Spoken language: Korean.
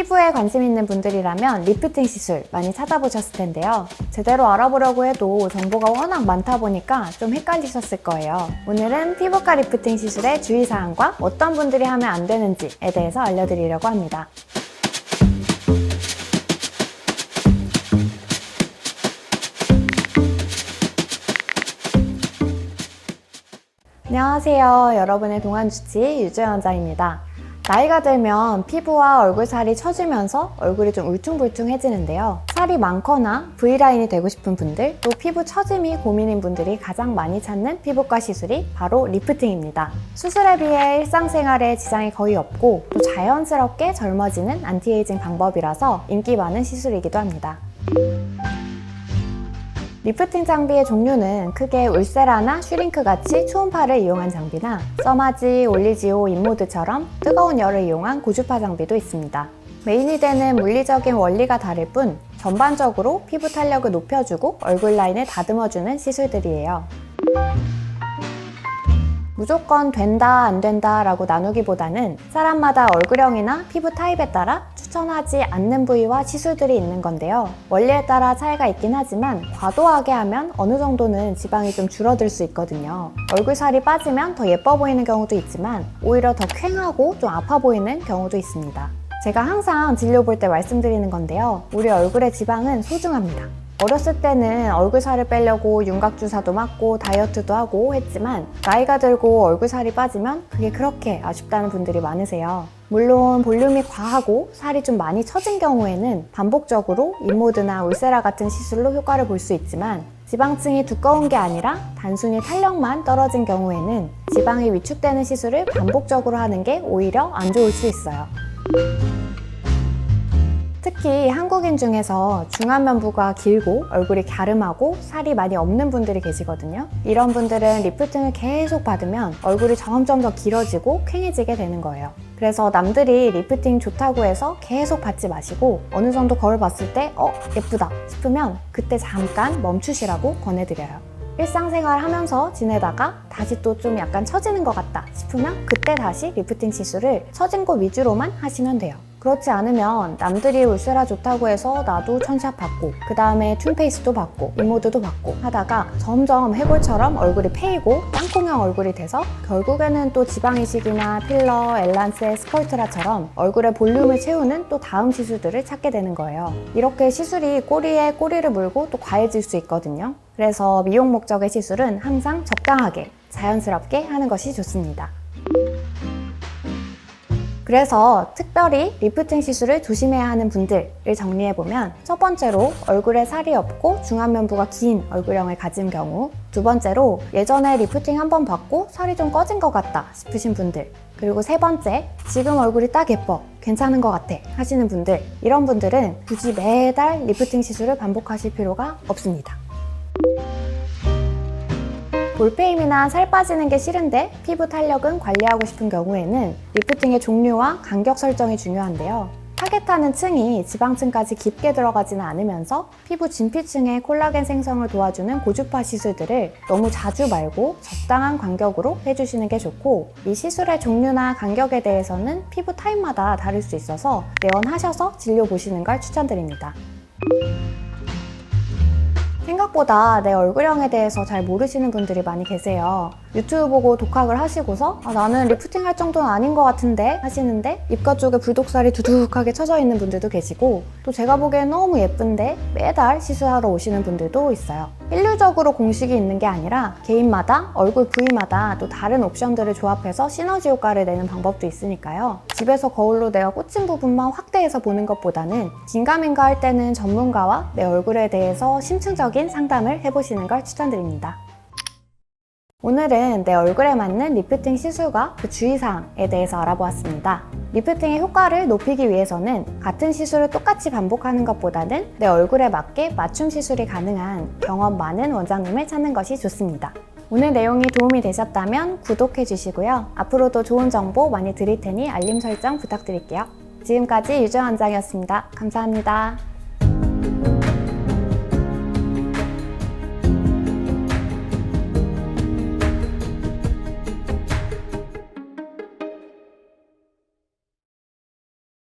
피부에 관심 있는 분들이라면 리프팅 시술 많이 찾아보셨을 텐데요. 제대로 알아보려고 해도 정보가 워낙 많다 보니까 좀 헷갈리셨을 거예요. 오늘은 피부과 리프팅 시술의 주의사항과 어떤 분들이 하면 안 되는지에 대해서 알려드리려고 합니다. 안녕하세요. 여러분의 동안주치 유주연 원장입니다. 나이가 들면 피부와 얼굴 살이 처지면서 얼굴이 좀 울퉁불퉁해지는데요. 살이 많거나 V라인이 되고 싶은 분들, 또 피부 처짐이 고민인 분들이 가장 많이 찾는 피부과 시술이 바로 리프팅입니다. 수술에 비해 일상생활에 지장이 거의 없고 또 자연스럽게 젊어지는 안티에이징 방법이라서 인기 많은 시술이기도 합니다. 리프팅 장비의 종류는 크게 울세라나 슈링크 같이 초음파를 이용한 장비나 써마지, 올리지오, 인모드처럼 뜨거운 열을 이용한 고주파 장비도 있습니다. 메인이 되는 물리적인 원리가 다를 뿐 전반적으로 피부 탄력을 높여주고 얼굴 라인을 다듬어주는 시술들이에요. 무조건 된다, 안 된다 라고 나누기보다는 사람마다 얼굴형이나 피부 타입에 따라 추천하지 않는 부위와 시술들이 있는 건데요. 원리에 따라 차이가 있긴 하지만 과도하게 하면 어느 정도는 지방이 좀 줄어들 수 있거든요. 얼굴 살이 빠지면 더 예뻐 보이는 경우도 있지만 오히려 더 퀭하고 좀 아파 보이는 경우도 있습니다. 제가 항상 진료 볼 때 말씀드리는 건데요. 우리 얼굴의 지방은 소중합니다. 어렸을 때는 얼굴 살을 빼려고 윤곽 주사도 맞고 다이어트도 하고 했지만 나이가 들고 얼굴 살이 빠지면 그게 그렇게 아쉽다는 분들이 많으세요. 물론 볼륨이 과하고 살이 좀 많이 처진 경우에는 반복적으로 인모드나 울세라 같은 시술로 효과를 볼 수 있지만 지방층이 두꺼운 게 아니라 단순히 탄력만 떨어진 경우에는 지방이 위축되는 시술을 반복적으로 하는 게 오히려 안 좋을 수 있어요. 특히 한국인 중에서 중안면부가 길고 얼굴이 갸름하고 살이 많이 없는 분들이 계시거든요. 이런 분들은 리프팅을 계속 받으면 얼굴이 점점 더 길어지고 퀭해지게 되는 거예요. 그래서 남들이 리프팅 좋다고 해서 계속 받지 마시고 어느 정도 거울 봤을 때 어, 예쁘다 싶으면 그때 잠깐 멈추시라고 권해드려요. 일상생활 하면서 지내다가 다시 또 좀 약간 처지는 것 같다 싶으면 그때 다시 리프팅 시술을 처진 곳 위주로만 하시면 돼요. 그렇지 않으면 남들이 울세라 좋다고 해서 나도 천샵 받고 그 다음에 튠페이스도 받고 인모드도 받고 하다가 점점 해골처럼 얼굴이 패이고 땅콩형 얼굴이 돼서 결국에는 또 지방이식이나 필러, 엘란세, 스컬트라처럼 얼굴의 볼륨을 채우는 또 다음 시술들을 찾게 되는 거예요. 이렇게 시술이 꼬리에 꼬리를 물고 또 과해질 수 있거든요. 그래서 미용 목적의 시술은 항상 적당하게 자연스럽게 하는 것이 좋습니다. 그래서 특별히 리프팅 시술을 조심해야 하는 분들을 정리해보면 첫 번째로 얼굴에 살이 없고 중안면부가 긴 얼굴형을 가진 경우 두 번째로 예전에 리프팅 한 번 받고 살이 좀 꺼진 것 같다 싶으신 분들 그리고 세 번째 지금 얼굴이 딱 예뻐 괜찮은 것 같아 하시는 분들 이런 분들은 굳이 매달 리프팅 시술을 반복하실 필요가 없습니다. 볼페임이나 살 빠지는 게 싫은데 피부 탄력은 관리하고 싶은 경우에는 리프팅의 종류와 간격 설정이 중요한데요. 타겟하는 층이 지방층까지 깊게 들어가지는 않으면서 피부 진피층의 콜라겐 생성을 도와주는 고주파 시술들을 너무 자주 말고 적당한 간격으로 해주시는 게 좋고 이 시술의 종류나 간격에 대해서는 피부 타입마다 다를 수 있어서 내원하셔서 진료 보시는 걸 추천드립니다. 생각보다 내 얼굴형에 대해서 잘 모르시는 분들이 많이 계세요. 유튜브 보고 독학을 하시고서 아, 나는 리프팅 할 정도는 아닌 것 같은데 하시는데 입가 쪽에 불독살이 두둑하게 쳐져 있는 분들도 계시고 또 제가 보기엔 너무 예쁜데 매달 시술하러 오시는 분들도 있어요. 일률적으로 공식이 있는 게 아니라 개인마다 얼굴 부위마다 또 다른 옵션들을 조합해서 시너지 효과를 내는 방법도 있으니까요. 집에서 거울로 내가 꽂힌 부분만 확대해서 보는 것보다는 긴가민가 할 때는 전문가와 내 얼굴에 대해서 심층적인 상담을 해보시는 걸 추천드립니다. 오늘은 내 얼굴에 맞는 리프팅 시술과 그 주의사항에 대해서 알아보았습니다. 리프팅의 효과를 높이기 위해서는 같은 시술을 똑같이 반복하는 것보다는 내 얼굴에 맞게 맞춤 시술이 가능한 경험 많은 원장님을 찾는 것이 좋습니다. 오늘 내용이 도움이 되셨다면 구독해 주시고요. 앞으로도 좋은 정보 많이 드릴 테니 알림 설정 부탁드릴게요. 지금까지 유정 원장이었습니다. 감사합니다.